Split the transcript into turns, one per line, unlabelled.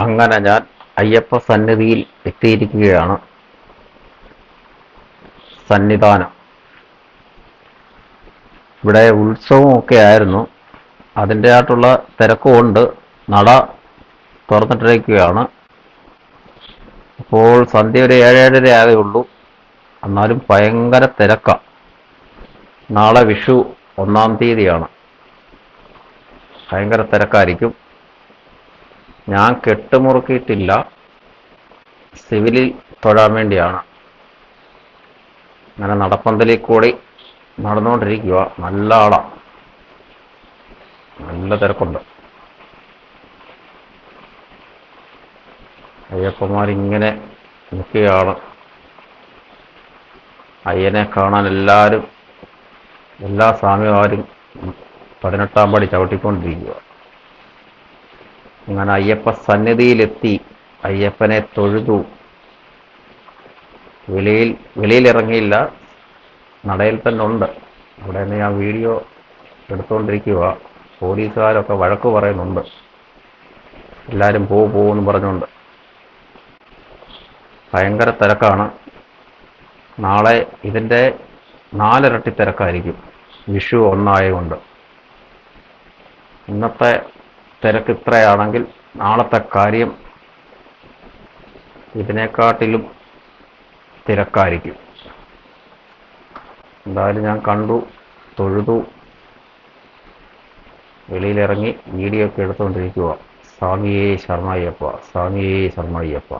അങ്ങനെ ഞാൻ അയ്യപ്പ സന്നിധിയിൽ എത്തിയിരിക്കുകയാണ്. സന്നിധാനം. ഇവിടെ ഉത്സവമൊക്കെ ആയിരുന്നു. അതിന്റെ ആയിട്ടുള്ള തിരക്കുമുണ്ട് നട തുറന്നിട്ടിരിക്കുകയാണ്. അപ്പോൾ സന്ധ്യ ഒരു ഏഴേഴര ആകെ ഉള്ളൂ. എന്നാലും ഭയങ്കര തിരക്കാണ് നാളെ വിഷു ഒന്നാം തീയതിയാണ്. ഭയങ്കര തിരക്കായിരിക്കും. ഞാൻ കെട്ടുമുറുക്കിയിട്ടില്ല. സിവിലിൽ തൊഴാൻ വേണ്ടിയാണ്. അങ്ങനെ നടപ്പന്തലിൽ കൂടി നടന്നുകൊണ്ടിരിക്കുക നല്ല ആളാ. നല്ല തിരക്കുണ്ട്. അയ്യപ്പന്മാരിങ്ങനെ നിൽക്കുകയാണ്. അയ്യനെ കാണാൻ എല്ലാവരും എല്ലാ സ്വാമിമാരും പതിനെട്ടാം പടി ചവിട്ടിക്കൊണ്ടിരിക്കുക അങ്ങനെ അയ്യപ്പ സന്നിധിയിലെത്തി. അയ്യപ്പനെ തൊഴുതു. വെളിയിൽ വെളിയിലിറങ്ങിയില്ല. നടയിൽ തന്നെ ഉണ്ട് അവിടെ നിന്ന് ഞാൻ വീഡിയോ എടുത്തുകൊണ്ടിരിക്കുക പോലീസുകാരൊക്കെ വഴക്ക് പറയുന്നുണ്ട്. എല്ലാവരും പോ പോകുമെന്ന് പറഞ്ഞുകൊണ്ട്. ഭയങ്കര തിരക്കാണ്. നാളെ ഇതിന്റെ നാലിരട്ടി തിരക്കായിരിക്കും. വിഷു ഒന്നായതുകൊണ്ട്. ഇന്നത്തെ തിരക്ക് ഇത്രയാണെങ്കിൽ നാളത്തെ കാര്യം ഇതിനെക്കാട്ടിലും തിരക്കായിരിക്കും. എന്തായാലും ഞാൻ കണ്ടു തൊഴുതു വെളിയിലിറങ്ങി വീഡിയോ ഒക്കെ എടുത്തുകൊണ്ടിരിക്കുക സ്വാമിയേ ശർമ്മയ്യപ്പ സ്വാമിയേ ശർമ്മയ്യപ്പ.